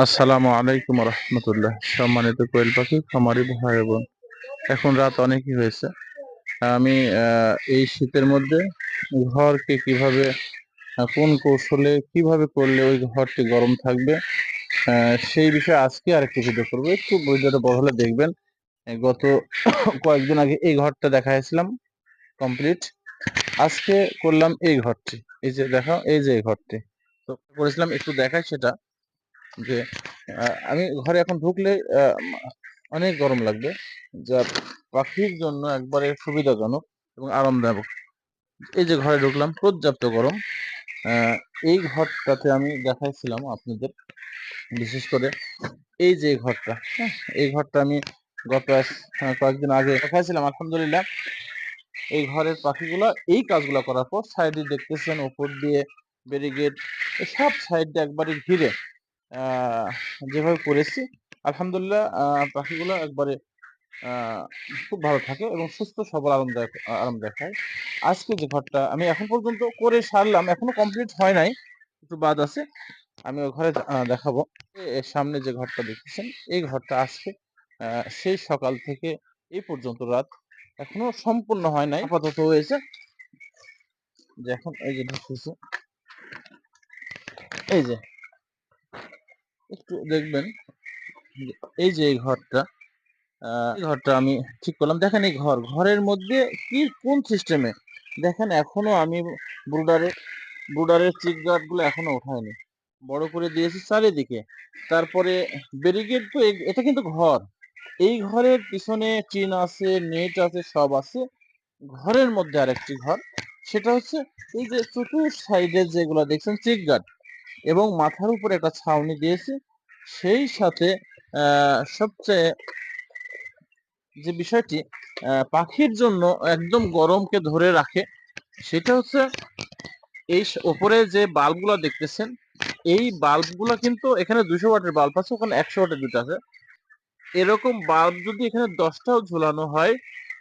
আসসালামু আলাইকুম রহমতুল্লাহ। সম্মানিত কোয়েল পাখি, খামারি ভাই বোন, এখন রাত অনেকই হয়েছে। আমি এই শীতের মধ্যে ঘরকে কীভাবে কোন কৌশলে কীভাবে করলে ওই ঘরটি গরম থাকবে সেই বিষয়ে আজকে আরেকটি ভিডিও করব। একটু ভিডিওটা বড় হলে দেখবেন গত কয়েকদিন আগে এই ঘরটা দেখাইছিলাম কমপ্লিট আজকে করলাম এই ঘরটি। এই যে দেখো, এই যে এই ঘরটি। তো করেছিলাম একটু দেখাই সেটা। যে আমি ঘরে এখন ঢুকলে অনেক গরম লাগবে, যা পাখির জন্য একবারে সুবিধাজনক এবং আরামদায়ক। এই যে ঘরে ঢুকলাম, পর্যাপ্ত গরম। এই ঘরটাতে আমি দেখাইছিলাম আপনাদের, বিশেষ করে এই যে ঘরটা হ্যাঁ এই ঘরটা আমি গত কয়েকদিন আগে দেখাইছিলাম, আলহামদুলিল্লাহ। এই ঘরের পাখিগুলো এই কাজগুলো করার পর সাইডে দেখতেছেন ওপর দিয়ে ব্যারিগেড সব সাইড একবারে ঘিরে। যেভাবে করেছি আলহামদুলিল্লাহ পাখিগুলো একবারে খুব ভালো থাকে এবং সুস্থ, সবল, আরামদায়ক আরামদায়ক হয়। আজকে যে ঘরটা আমি এখন পর্যন্ত করে সারলাম, এখনও কমপ্লিট হয় নাই, একটু বাদ আছে। আমি ওই ঘরে দেখাবো। সামনে যে ঘরটা দেখতেছেন, এই ঘরটা আজকে সেই সকাল থেকে এই পর্যন্ত রাত এখনও সম্পূর্ণ হয় নাই। আপাতত হয়েছে। যে এখন এই যে ঢুকতেছে। এই যে একটু দেখবেন এই যে এই ঘরটা ঘরটা আমি ঠিক করলাম। দেখেন এই ঘর, ঘরের মধ্যে কি, কোন সিস্টেমে দেখেন এখনও আমি ব্রুডারের ব্রুডারের চিক গার্ডগুলো এখনও ওঠায়নি। বড় করে দিয়েছি চারিদিকে। তারপরে ব্যারিকেড তো এটা কিন্তু ঘর। এই ঘরের পিছনে টিন আছে, নেট আছে, সব আছে। ঘরের মধ্যে আরেকটি ঘর। সেটা হচ্ছে এই যে চতুর সাইডে যেগুলো দেখছেন চিক গার্ড এবং মাথার উপরে একটা ছাউনি দিয়েছি। সেই সাথে সবচেয়ে যে বিষয়টি পাখির জন্য একদম গরমকে ধরে রাখে, সেটা হচ্ছে এই ওপরে যে বাল্বগুলো দেখতেছেন, এই বাল্বগুলো কিন্তু এখানে দুশো ওয়াটের বাল্ব আছে, ওখানে একশো ওয়াটের দুটো আছে। এরকম বাল্ব যদি এখানে দশটাও ঝুলানো হয়,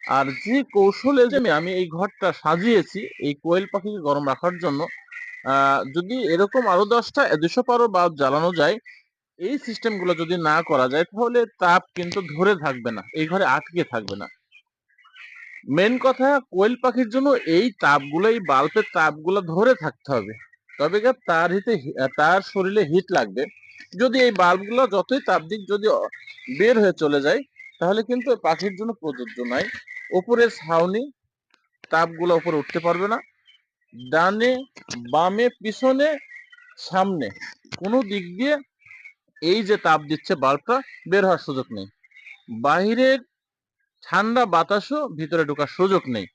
আর যে কৌশলে আমি- এই ঘরটা সাজিয়েছি, এই কোয়েল পাখিকে গরম রাখার জন্য যদি এরকম আরও দশটা দুশো পারো বাল্ব জ্বালানো যায়, এই সিস্টেমগুলো যদি না করা যায়, তাহলে তাপ কিন্তু ধরে থাকবে না, এই ঘরে আটকে থাকবে না। মেন কথা, কোয়েল পাখির জন্য এই তাপগুলো এই বাল্বের তাপগুলো ধরে থাকতে হবে। তবে তার হিতে, তার শরীরে হিট লাগবে। যদি এই বাল্বগুলো যতই তাপ দিক, যদি বের হয়ে চলে যায়, তাহলে কিন্তু পাখির জন্য প্রযোজ্য নয়। উপরে ছাউনি তাপগুলো উপরে উঠতে পারবে না। ডানে, বামে, পিছনে, সামনে। কোনো দিক দিয়ে এই যে তাপ দিচ্ছে বাল্বটা, বের হওয়ার সুযোগ নেই। বাহিরের ঠান্ডা বাতাসও ভিতরে ঢোকার সুযোগ নেই।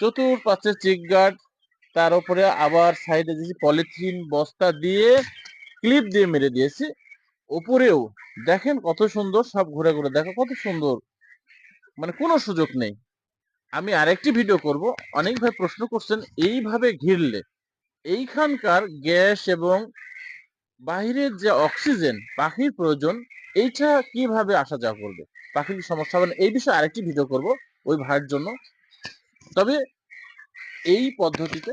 চতুর চতুর্পাশে চিক গার্ড তার উপরে আবার সাইডে দিয়েছি পলিথিন, বস্তা দিয়ে ক্লিপ দিয়ে মেরে দিয়েছি। উপরেও, দেখেন কত সুন্দর সব ঘুরে ঘুরে, দেখো কত সুন্দর। মানে কোনো সুযোগ নেই। আমি আরেকটি ভিডিও করব। অনেক ভাই প্রশ্ন করছেন, এইভাবে ঘিরলে এইখানকার গ্যাস এবং বাহিরের যে অক্সিজেন, পাখির প্রয়োজন, এইটা কীভাবে আসা যাওয়া করবে? পাখির সমস্যা হবে? এই বিষয়ে আরেকটি ভিডিও করব ওই ভাইয়ের জন্য। তবে এই পদ্ধতিতে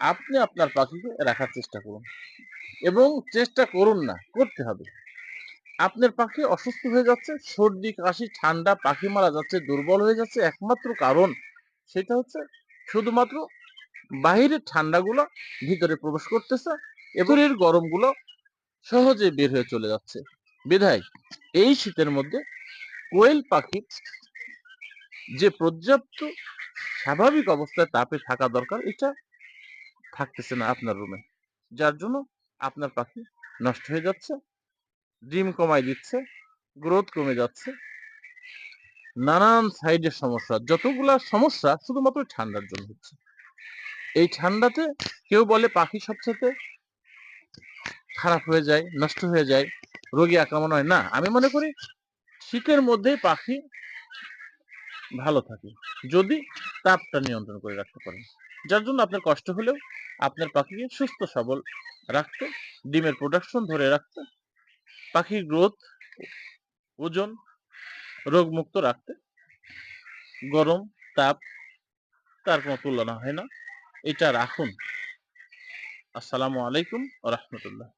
আপনি আপনার পাখিকে রাখার চেষ্টা করুন এবং চেষ্টা করুন না, করতে হবে। আপনার পাখি অসুস্থ হয়ে যাচ্ছে, সর্দি, কাশি, ঠান্ডা, পাখি মারা যাচ্ছে, দুর্বল হয়ে যাচ্ছে, একমাত্র কারণ সেটা হচ্ছে শুধুমাত্র বাহিরের ঠান্ডাগুলো ভিতরে প্রবেশ করতেছে এবারের গরমগুলো সহজে বের হয়ে চলে যাচ্ছে। বিধায় এই শীতের মধ্যে কোয়েল পাখি যে পর্যাপ্ত স্বাভাবিক অবস্থায় তাপে থাকা দরকার, এটা থাকতেছে না আপনার রুমে যার জন্য আপনার পাখি নষ্ট হয়ে যাচ্ছে। ডিম কমাই দিচ্ছে, গ্রোথ কমে যাচ্ছে। নানান সাইডের সমস্যা, যতগুলা সমস্যা শুধুমাত্র ঠান্ডার জন্য হচ্ছে। এই ঠান্ডাতে কেউ বলে পাখি সবচেয়ে খারাপ হয়ে যায়, নষ্ট হয়ে যায়, রোগী আক্রমণ হয়। না, আমি মনে করি শীতের মধ্যেই পাখি ভালো থাকে, যদি তাপটা নিয়ন্ত্রণ করে রাখতে পারেন। যার জন্য আপনার কষ্ট হলেও আপনার পাখিকে সুস্থ সবল রাখতে, ডিমের প্রোডাকশন ধরে রাখতে পাখির গ্রোথ, ওজন, রোগমুক্ত রাখতে, গরম, তাপ, তার কোনো তুলনা হয় না। এটা রাখুন। আসসালামু আলাইকুম রহমতুল্লাহ।